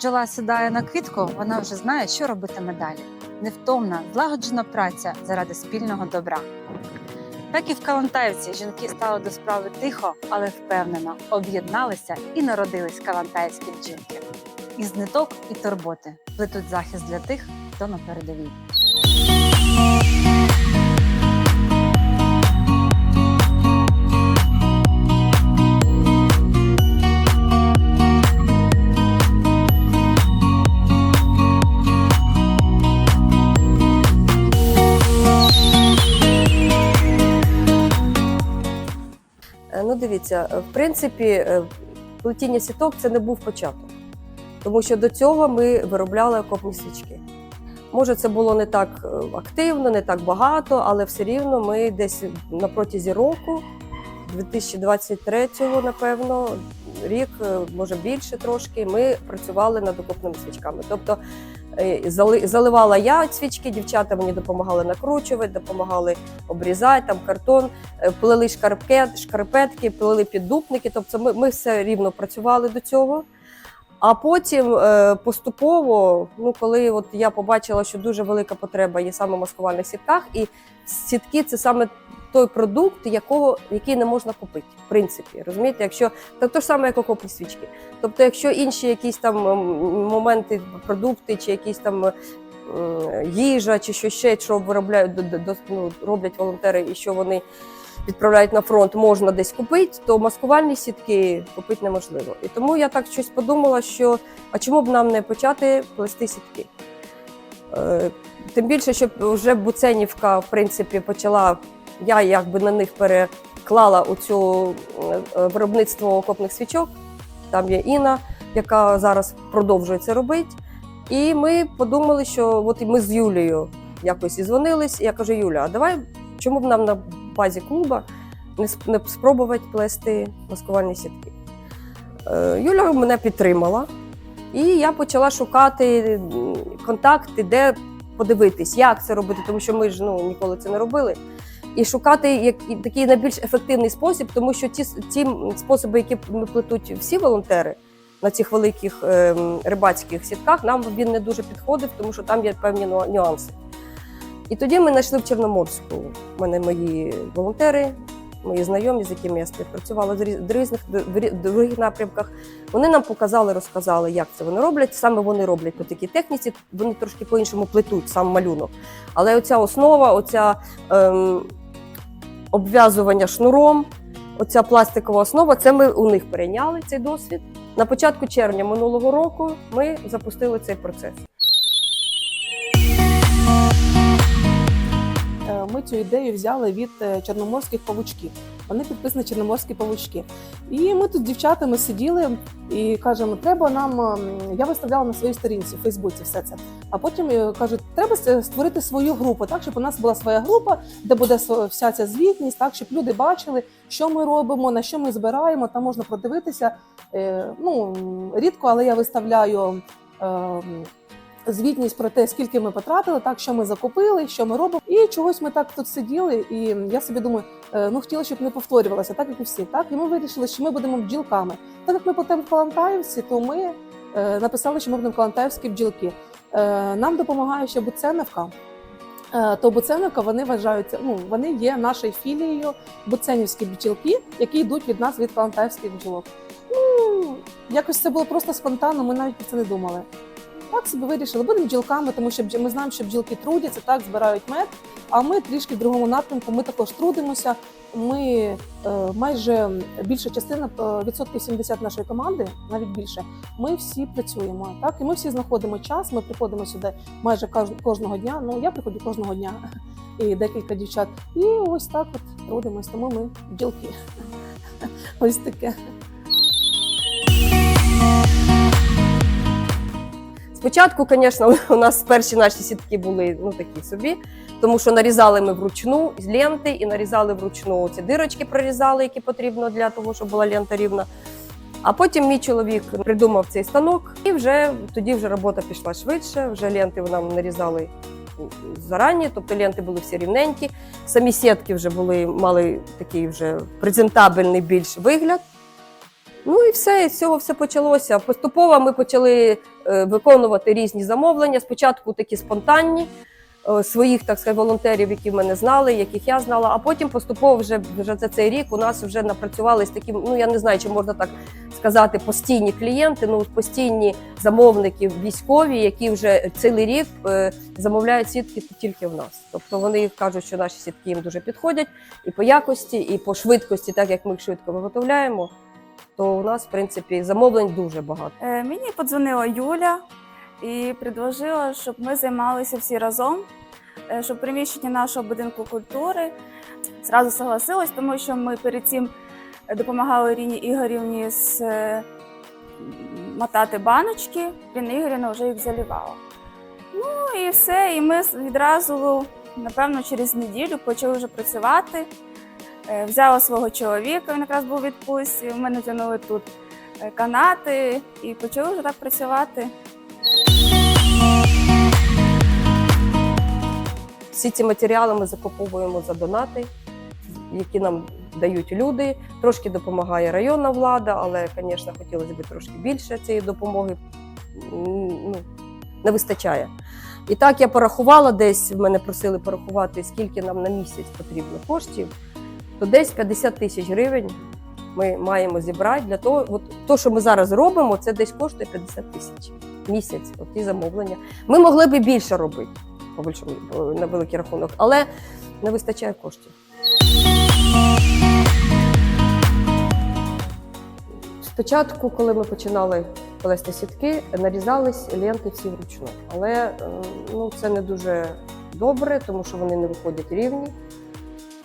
бджола сідає на квітку, вона вже знає, що робитиме далі. Невтомна, злагоджена праця заради спільного добра. Так і в Калантаївці жінки стали до справи тихо, але впевнено, об'єдналися і народились калантаївські бджілки. Із ниток і турботи плетуть захист для тих, хто на передовій. Дивіться, е, в принципі, е, плетіння сіток це не був початок, тому що до цього ми виробляли окопні свічки. Може, це було не так е, активно, не так багато, але все рівно ми десь на протязі року, 2023-го, напевно, рік, може більше трошки, ми працювали над окопними свічками. Тобто заливала я свічки, дівчата мені допомагали накручувати, допомагали обрізати там картон е, плели шкарпет, шкарпетки, плели піддупники. Тобто ми, ми все рівно працювали до цього. А потім е, поступово, ну коли от я побачила, що дуже велика потреба є саме в маскувальних сітках, і сітки це саме той продукт, якого, який не можна купити, в принципі. Розумієте, якщо та то ж саме, як окопні свічки. Тобто, якщо інші якісь там моменти, продукти, чи якісь там їжа, чи що ще, що виробляють ну, роблять волонтери, і що вони відправляють на фронт, можна десь купити, то маскувальні сітки купити неможливо. І тому я так щось подумала, що а чому б нам не почати плести сітки? Е, Тим більше, що вже Буценівка, в принципі, почала, я якби на них переклала оцю е, виробництво окопних свічок. Там є Інна, яка зараз продовжує це робити. І ми подумали, що от ми з Юлією якось і дзвонились. І я кажу, Юля, а давай чому б нам на базі клуба не, спробувати плести маскувальні сітки? Е, Юля мене підтримала, і я почала шукати контакти, де подивитись, як це робити, тому що ми ж ну, ніколи це не робили. І шукати такий найбільш ефективний спосіб, тому що ті, ті способи, які плетуть всі волонтери на цих великих ем, рибацьких сітках, нам він не дуже підходив, тому що там є певні нюанси. І тоді ми знайшли в Чорноморську. У мене мої волонтери, мої знайомі, з якими я співпрацювала в різних других напрямках. Вони нам показали, розказали, як це вони роблять. Саме вони роблять по такій техніці. Вони трошки по-іншому плетуть сам малюнок. Але оця основа, оця ем, обв'язування шнуром, оця пластикова основа, це ми у них перейняли цей досвід. На початку червня минулого року ми запустили цей процес. Ми цю ідею взяли від е, чорноморських павучків. Вони підписані чорноморські павучки. І ми тут з дівчатами сиділи і кажемо, треба нам. ем, Я виставляла на своїй сторінці в Фейсбуці все це. А потім е, кажуть, треба створити свою групу, так щоб у нас була своя група, де буде вся ця звітність, так щоб люди бачили, що ми робимо, на що ми збираємо. Там можна продивитися. Е, Ну рідко, але я виставляю. Звітність про те, скільки ми потратили, так що ми закупили, що ми робимо. І чогось ми так тут сиділи. І я собі думаю, е, ну хотіла, щоб не повторювалося, так як і всі. Так і ми вирішили, що ми будемо бджілками. Так як ми потім в Калантаївці, то ми е, написали, що ми будемо калантаївські бджілки. Е, Нам допомагає ще Буценевка. Е, То Буценівка вони вважаються, ну вони є нашою філією Буценівські бджілки, які йдуть від нас від Калантаївських бджілок. Ну якось це було просто спонтанно. Ми навіть про це не думали. Так собі вирішили, будемо бджілками, тому що ми знаємо, що бджілки трудяться, так збирають мед. А ми трішки в другому напрямку. Ми також трудимося. Ми е, майже більша частина е, відсотків 70 нашої команди, навіть більше. Ми всі працюємо. Так і ми всі знаходимо час. Ми приходимо сюди майже кожного дня. Ну я приходжу кожного дня і декілька дівчат. І ось так от трудимось. Тому ми бджілки. Ось таке. Спочатку, звісно, у нас перші наші сітки були ну такі собі, тому що нарізали ми вручну з ленти і нарізали вручну ці дирочки, прорізали, які потрібно для того, щоб була лента рівна. А потім мій чоловік придумав цей станок, і вже тоді вже робота пішла швидше. Вже ленти нам нарізали зарані, тобто ленти були всі рівненькі. Самі сітки вже були, мали такий вже презентабельний більш вигляд. Ну і все, з цього все почалося. Поступово ми почали е, виконувати різні замовлення. Спочатку такі спонтанні е, своїх, так сказати, волонтерів, які мене знали, яких я знала. А потім поступово вже, вже за цей рік у нас вже напрацювались такі, ну я не знаю, чи можна так сказати, постійні клієнти, ну постійні замовники військові, які вже цілий рік е, замовляють сітки тільки в нас. Тобто вони кажуть, що наші сітки їм дуже підходять і по якості, і по швидкості, так як ми їх швидко виготовляємо. То у нас, в принципі, замовлень дуже багато. Е, Мені подзвонила Юля і предложила, щоб ми займалися всі разом, е, щоб приміщення нашого будинку культури зразу согласилась, тому що ми перед цим допомагали Іріні Ігорівні з е, мотати баночки. Ірина Ігорівна вже їх залівала. Ну і все. І ми відразу, напевно, через неділю почали вже працювати. Е, Взяла свого чоловіка, він якраз був відпустці. Ми натягнули тут е, канати і почали вже так працювати. Всі ці матеріали ми закуповуємо за донати, які нам дають люди. Трошки допомагає районна влада, але, звісно, хотілося б трошки більше цієї допомоги. Ну, не вистачає. І так я порахувала десь, в мене просили порахувати, скільки нам на місяць потрібно коштів, то десь 50 тисяч гривень ми маємо зібрати для того, от то, що ми зараз робимо, це десь коштує 50 тисяч місяць, от ті замовлення. Ми могли б більше робити по большому на великий рахунок, але не вистачає коштів. Спочатку, коли ми починали плести сітки, нарізались ленти всі вручну. Але е, ну, це не дуже добре, тому що вони не виходять рівні.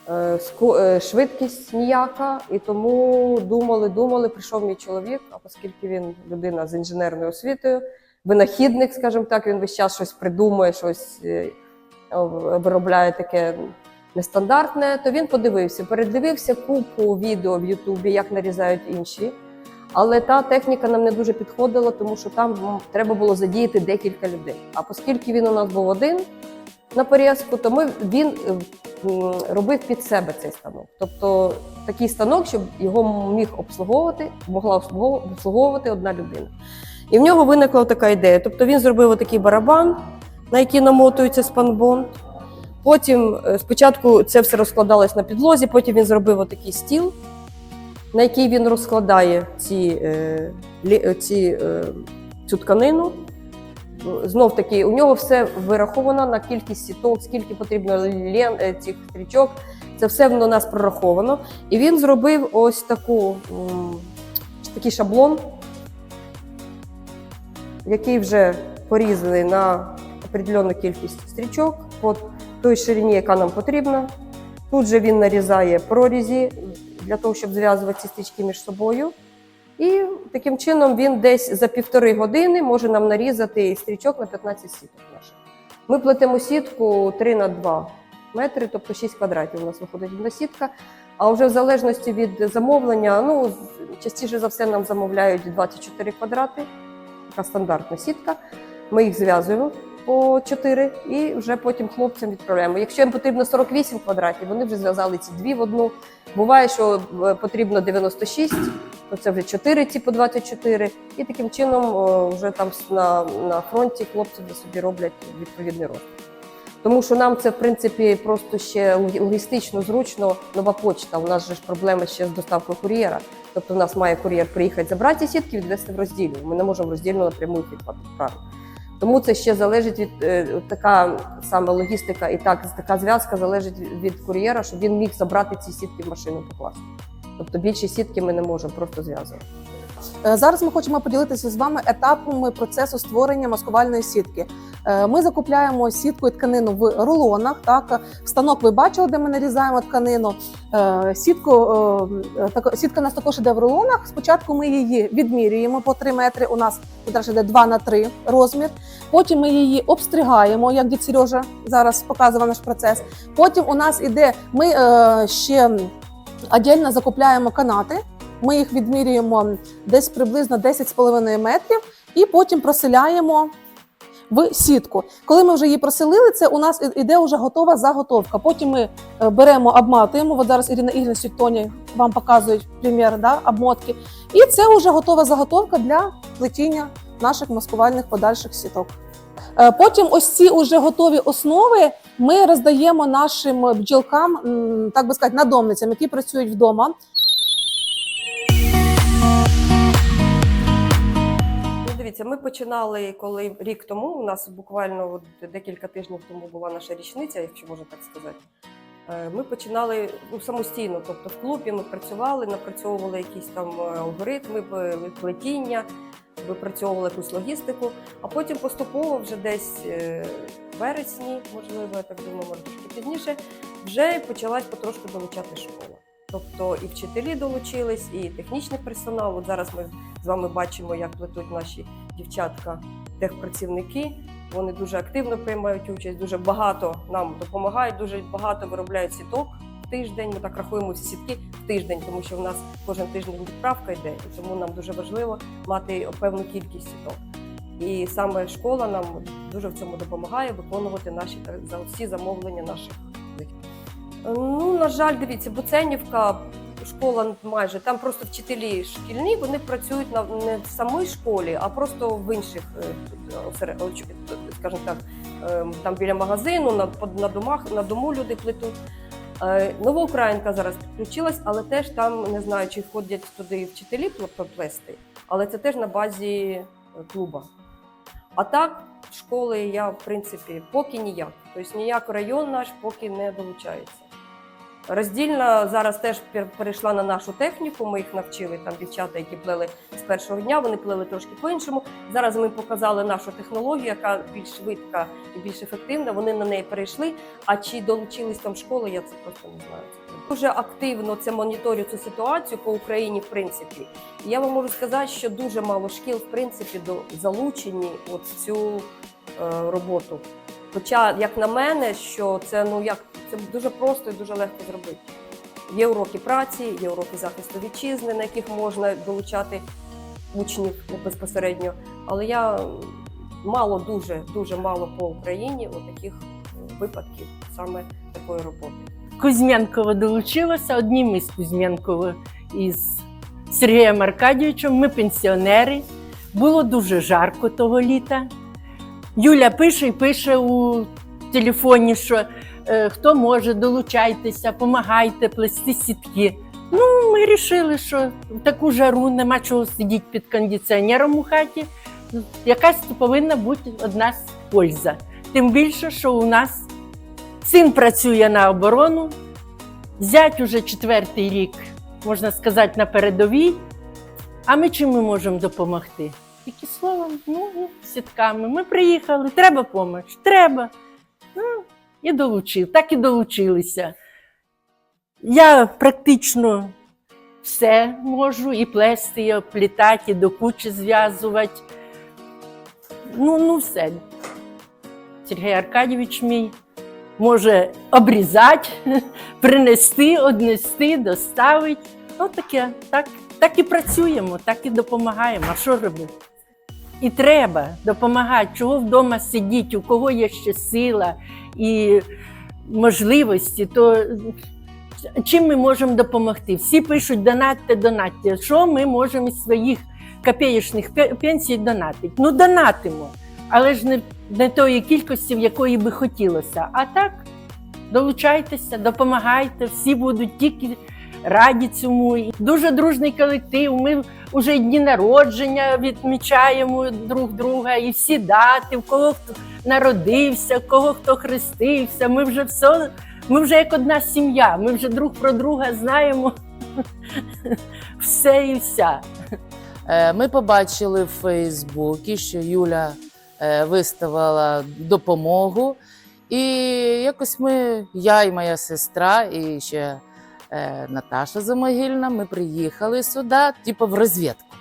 Е, е, Швидкість ніяка, і тому думали, думали, прийшов мій чоловік, а оскільки він людина з інженерною освітою, винахідник, скажімо так, він весь час щось придумує, щось е, виробляє таке нестандартне, то він подивився, передивився купу відео в Ютубі, як нарізають інші. Але та техніка нам не дуже підходила, тому що там треба було задіяти декілька людей. А оскільки він у нас був один на порізку, то ми, він е, робив під себе цей станок. Тобто такий станок, щоб його міг обслуговувати, могла обслуговувати одна людина. І в нього виникла така ідея. Тобто він зробив отакий барабан, на який намотується спанбонд. Потім е, спочатку це все розкладалось на підлозі, потім він зробив отакий стіл, на який він розкладає ці, е, ці, цю тканину. Знов таки, у нього все вираховано на кількість сіток, скільки потрібно лен, е, цих стрічок. Це все воно нас прораховано. І він зробив ось таку, такий шаблон, який вже порізаний на определенну кількість стрічок по той ширині, яка нам потрібна. Тут же він нарізає прорізі для того, щоб зв'язувати ці стрічки між собою. І таким чином він десь за півтори години може нам нарізати стрічок на 15 сіток наших. Ми плетемо сітку 3 на 2 метри, тобто 6 квадратів у нас виходить одна сітка. А вже в залежності від замовлення, ну частіше за все нам замовляють 24 квадрати, така стандартна сітка. Ми їх зв'язуємо по 4 і вже потім хлопцям відправляємо. Якщо їм потрібно 48 квадратів, вони вже зв'язали ці дві в одну. Буває, що е, потрібно 96, то це вже 4 ці по 24. І таким чином вже там на, на фронті хлопці собі роблять відповідний розмір. Тому що нам це в принципі просто ще логістично зручно. Нова почта. У нас же ж проблема ще з доставкою кур'єра. Тобто, у нас має кур'єр приїхати забрати ці сітки, відвести в роздільну. Ми не можемо в роздільну напряму їх відправити. Тому це ще залежить від е, така саме логістика, і так така зв'язка залежить від кур'єра, щоб він міг забрати ці сітки в машину покласти. Тобто більші сітки ми не можемо просто зв'язувати. Е, Зараз ми хочемо поділитися з вами етапами процесу створення маскувальної сітки. Е, Ми закупляємо сітку і тканину в рулонах. Так, станок ви бачили, де ми нарізаємо тканину. Е, Сітку сітка нас також іде в рулонах. Спочатку ми її відмірюємо по 3 метри. У нас зараз іде 2 на 3 розмір. Потім ми її обстригаємо, як дід Сережа зараз показував наш процес. Потім у нас іде, ми ще отдельно закупляємо канати. Ми їх відмірюємо десь приблизно 10,5 метрів, і потім проселяємо в сітку. Коли ми вже її проселили, це у нас іде вже готова заготовка. Потім ми е, беремо, обматуємо. От зараз Ірина Ігорівна Тоні вам показують примір да, обмотки. І це вже готова заготовка для плетіння наших маскувальних подальших сіток. Е, Потім ось ці уже готові основи ми роздаємо нашим бджілкам, так би сказати, надомницям, які працюють вдома. Ну, дивіться, ми починали коли рік тому. У нас буквально от декілька тижнів тому була наша річниця, якщо можна так сказати. Е, Ми починали ну, самостійно, тобто в клубі ми працювали, напрацьовували якісь там е, алгоритми, плетіння, випрацьовували якусь логістику, а потім поступово, вже десь е, в вересні, можливо, я так думаю, може трошки пізніше, вже почала потрошку долучати школа. Тобто і вчителі долучились, і технічний персонал. От зараз ми з вами бачимо, як плетуть наші дівчатка, техпрацівники. Вони дуже активно приймають участь, дуже багато нам допомагають, дуже багато виробляють сіток тиждень. Ми так рахуємо всі сітки в тиждень, тому що в нас кожен тиждень відправка йде, і тому нам дуже важливо мати певну кількість сіток. І саме школа нам дуже в цьому допомагає виконувати наші за всі замовлення наших. Ну, на жаль, дивіться, Буценівка, школа майже там просто вчителі шкільні, вони працюють на не в самій школі, а просто в інших, е, о, ч- скажімо так, е, там біля магазину, на, на домах, на дому люди плетуть. Е, Новоукраїнка зараз підключилась, але теж там не знаю, чи входять туди вчителі пл- плести, але це теж на базі е, клуба. А так, школи я, в принципі, поки ніяк. Тобто ніяк район наш поки не долучається. Роздільна зараз теж пер- перейшла на нашу техніку. Ми їх навчили там дівчата, які плели з першого дня. Вони плели трошки по-іншому. Зараз ми показали нашу технологію, яка більш швидка і більш ефективна. Вони на неї перейшли. А чи долучились там школи, я це просто не знаю. Дуже активно це моніторю цю ситуацію по Україні, в принципі. І я вам можу сказати, що дуже мало шкіл, в принципі, до залучені от в цю е, роботу. Хоча, як на мене, що це ну як це дуже просто і дуже легко зробити. Є уроки праці, є уроки захисту вітчизни, на яких можна долучати учнів безпосередньо. Але я мало, дуже дуже мало по Україні таких випадків саме такої роботи. Кузьменкова долучилася, одним із Кузьменкова із Сергієм Аркадійовичем. Ми пенсіонери. Було дуже жарко того літа. Юля пише і пише у телефоні, що хто може, долучайтеся, допомагайте плести сітки. Ну, ми вирішили, що в таку жару нема чого сидіти під кондиціонером у хаті. Якась повинна бути одна польза. Тим більше, що у нас Син працює на оборону, зять уже четвертий рік, можна сказати, на передовій. А ми чим ми можемо допомогти? Тільки словом, ну, сітками. Ми приїхали, треба допомога, треба. Ну, і долучили, так і долучилися. Я практично все можу і плести, і оплітати, і до кучі зв'язувати. Ну, ну все. Сергій Аркадійович мій може обрізати, принести, однести, доставити. Ну таке, так, так і працюємо, так і допомагаємо. А що робити? І треба допомагати, чого вдома сидіти, у кого є ще сила і можливості, то чим ми можемо допомогти? Всі пишуть донатьте, донатьте. Що ми можемо із своїх копеєчних пе- пенсій донатити? Ну, донатимо, але ж не не тої кількості, в якої би хотілося. А так, долучайтеся, допомагайте, всі будуть тільки раді цьому. Дуже дружний колектив. Ми вже дні народження відмічаємо друг друга, і всі дати, в кого хто народився, в кого хто хрестився. Ми вже все, ми вже як одна сім'я, ми вже друг про друга знаємо все і вся. Е, Ми побачили в Фейсбуці, що Юля е, виставила допомогу. І якось ми, я і моя сестра, і ще Наташа Замогильна, ми приїхали сюди, типу в розвідку.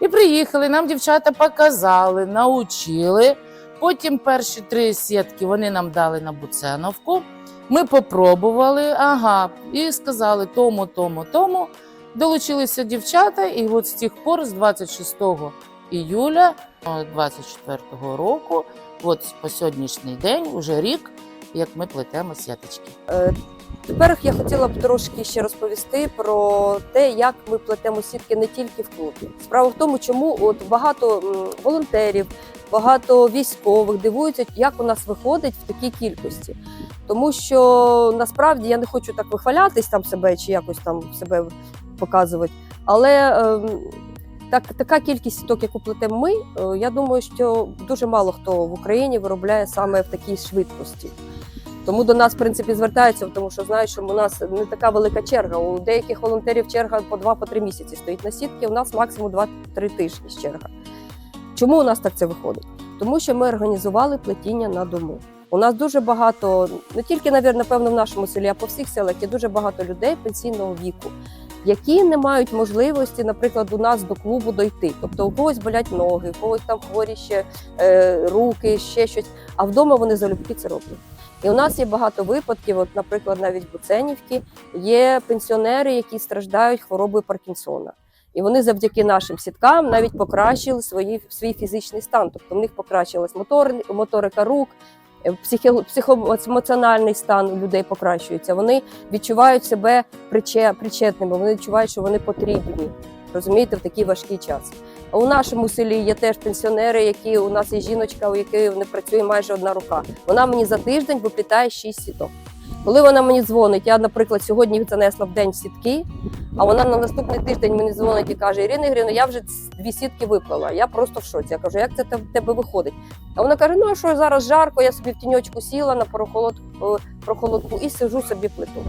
І приїхали, нам дівчата показали, научили. Потім перші три сітки вони нам дали на Буценовку. Ми попробували, ага, і сказали тому, тому, тому. Долучилися дівчата, і от з тих пор, з 26 іюля 24 року, от по сьогоднішній день, уже рік, як ми плетемо сіточки. Тепер я хотіла б трошки ще розповісти про те, як ми плетемо сітки не тільки в клубі. Справа в тому, чому от багато волонтерів, багато військових дивуються, як у нас виходить в такій кількості. Тому що насправді я не хочу так вихвалятись там себе чи якось там себе показувати. Але ем, так, така кількість сіток, яку плетемо ми, е, я думаю, що дуже мало хто в Україні виробляє саме в такій швидкості. Тому до нас, в принципі, звертаються, тому що знають, що у нас не така велика черга. У деяких волонтерів черга по 2-3 місяці стоїть на сітки, у нас максимум 2-3 тижні черга. Чому у нас так це виходить? Тому що ми організували плетіння на дому. У нас дуже багато, не тільки, напевно, в нашому селі, а по всіх селах є дуже багато людей пенсійного віку, які не мають можливості, наприклад, у нас до клубу дойти. Тобто у когось болять ноги, у когось там хворі ще е, руки, ще щось. А вдома вони залюбки це роблять. І у нас є багато випадків, от, наприклад, навіть в Буценівці є пенсіонери, які страждають хворобою Паркінсона. І вони завдяки нашим сіткам навіть покращили свої, свій фізичний стан. Тобто в них покращилась мотор, моторика рук, е, психоемоціональний стан людей покращується. Вони відчувають себе приче, причетними, вони відчувають, що вони потрібні. Розумієте, в такий важкий час. У нашому селі є теж пенсіонери, які у нас є жіночка, у якої не працює майже одна рука. Вона мені за тиждень виплітає 6 сіток. Коли вона мені дзвонить, я, наприклад, сьогодні занесла в день сітки, а вона на наступний тиждень мені дзвонить і каже: Ірина Ірина, я вже дві сітки виплала. Я просто в шоці. Я кажу, як це в тебе виходить? А вона каже: Ну а що зараз жарко, я собі в тіньочку сіла на прохолод, е, прохолодку і сижу собі плиту.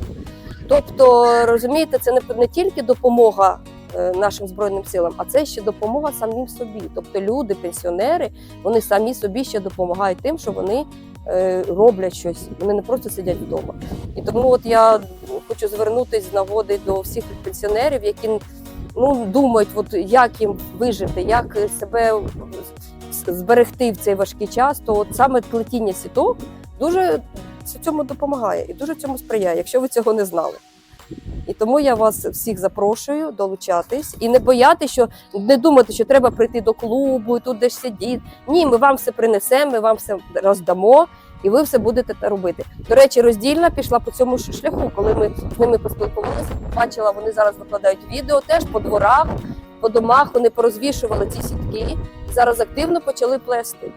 Тобто, розумієте, це не, тільки допомога нашим збройним силам, а це ще допомога самим собі. Тобто люди, пенсіонери, вони самі собі ще допомагають тим, що вони е, роблять щось. Вони не просто сидять вдома. І тому от я хочу звернутися з нагоди до всіх пенсіонерів, які ну, думають, от як їм вижити, як себе зберегти в цей важкий час, то от саме плетіння сіток дуже цьому допомагає і дуже цьому сприяє, якщо ви цього не знали. І тому я вас всіх запрошую долучатись і не боятися, що не думати, що треба прийти до клубу і тут десь сидіти. Ні, ми вам все принесемо, ми вам все роздамо, і ви все будете те робити. До речі, роздільна пішла по цьому шляху, коли ми з ними поспілкувалися. Бачила, вони зараз викладають відео теж по дворах, по домах. Вони порозвішували ці сітки зараз активно почали плести.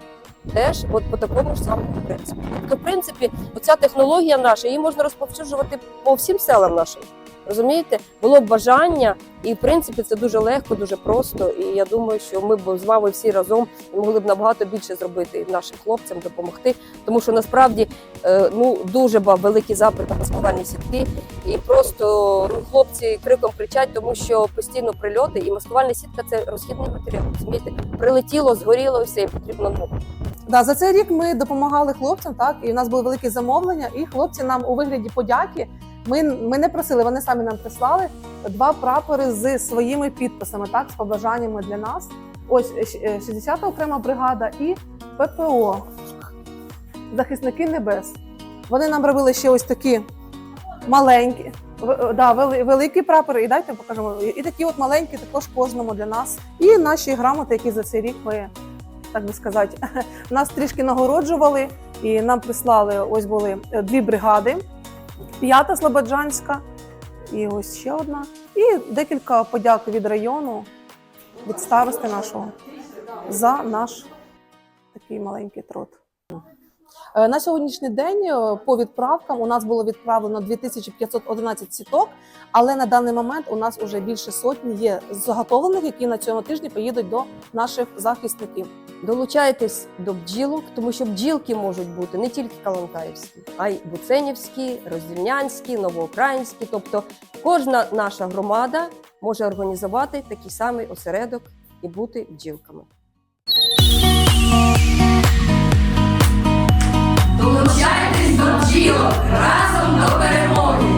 Теж от по такому ж самому принципу. Тобто, в принципі, оця технологія наша, її можна розповсюджувати по всім селам нашим. Розумієте, було б бажання, і в принципі це дуже легко, дуже просто. І я думаю, що ми б з вами всі разом могли б набагато більше зробити нашим хлопцям, допомогти. Тому що насправді е, ну дуже великий запит на маскувальні сітки, і просто ну, хлопці криком кричать, тому що постійно прильоти, і маскувальна сітка це розхідний матеріал. Розумієте, прилетіло, згоріло, і все і потрібно нове. Да, за цей рік ми допомагали хлопцям, так і в нас були великі замовлення, і хлопці нам у вигляді подяки. Ми, ми не просили, вони самі нам прислали два прапори з своїми підписами, так, з побажаннями для нас. Ось е, 60-та окрема бригада і ППО захисники небес. Вони нам робили ще ось такі маленькі, да, великі прапори, і дайте покажемо. І такі от маленькі також кожному для нас. І наші грамоти, які за цей рік ми, так би сказати, нас трішки нагороджували, і нам прислали ось були е, дві бригади, п'ята Слободжанська, і ось ще одна. І декілька подяк від району, від старости нашого за наш такий маленький трот. Е, На сьогоднішній день е, по відправкам у нас було відправлено 2511 сіток, але на даний момент у нас вже більше сотні є заготовлених, які на цьому тижні поїдуть до наших захисників. Долучайтесь до бджілок, тому що бджілки можуть бути не тільки калантаївські, а й буценівські, роздільнянські, новоукраїнські. Тобто кожна наша громада може організувати такий самий осередок і бути бджілками. Долучайтесь до бджілок разом до перемоги!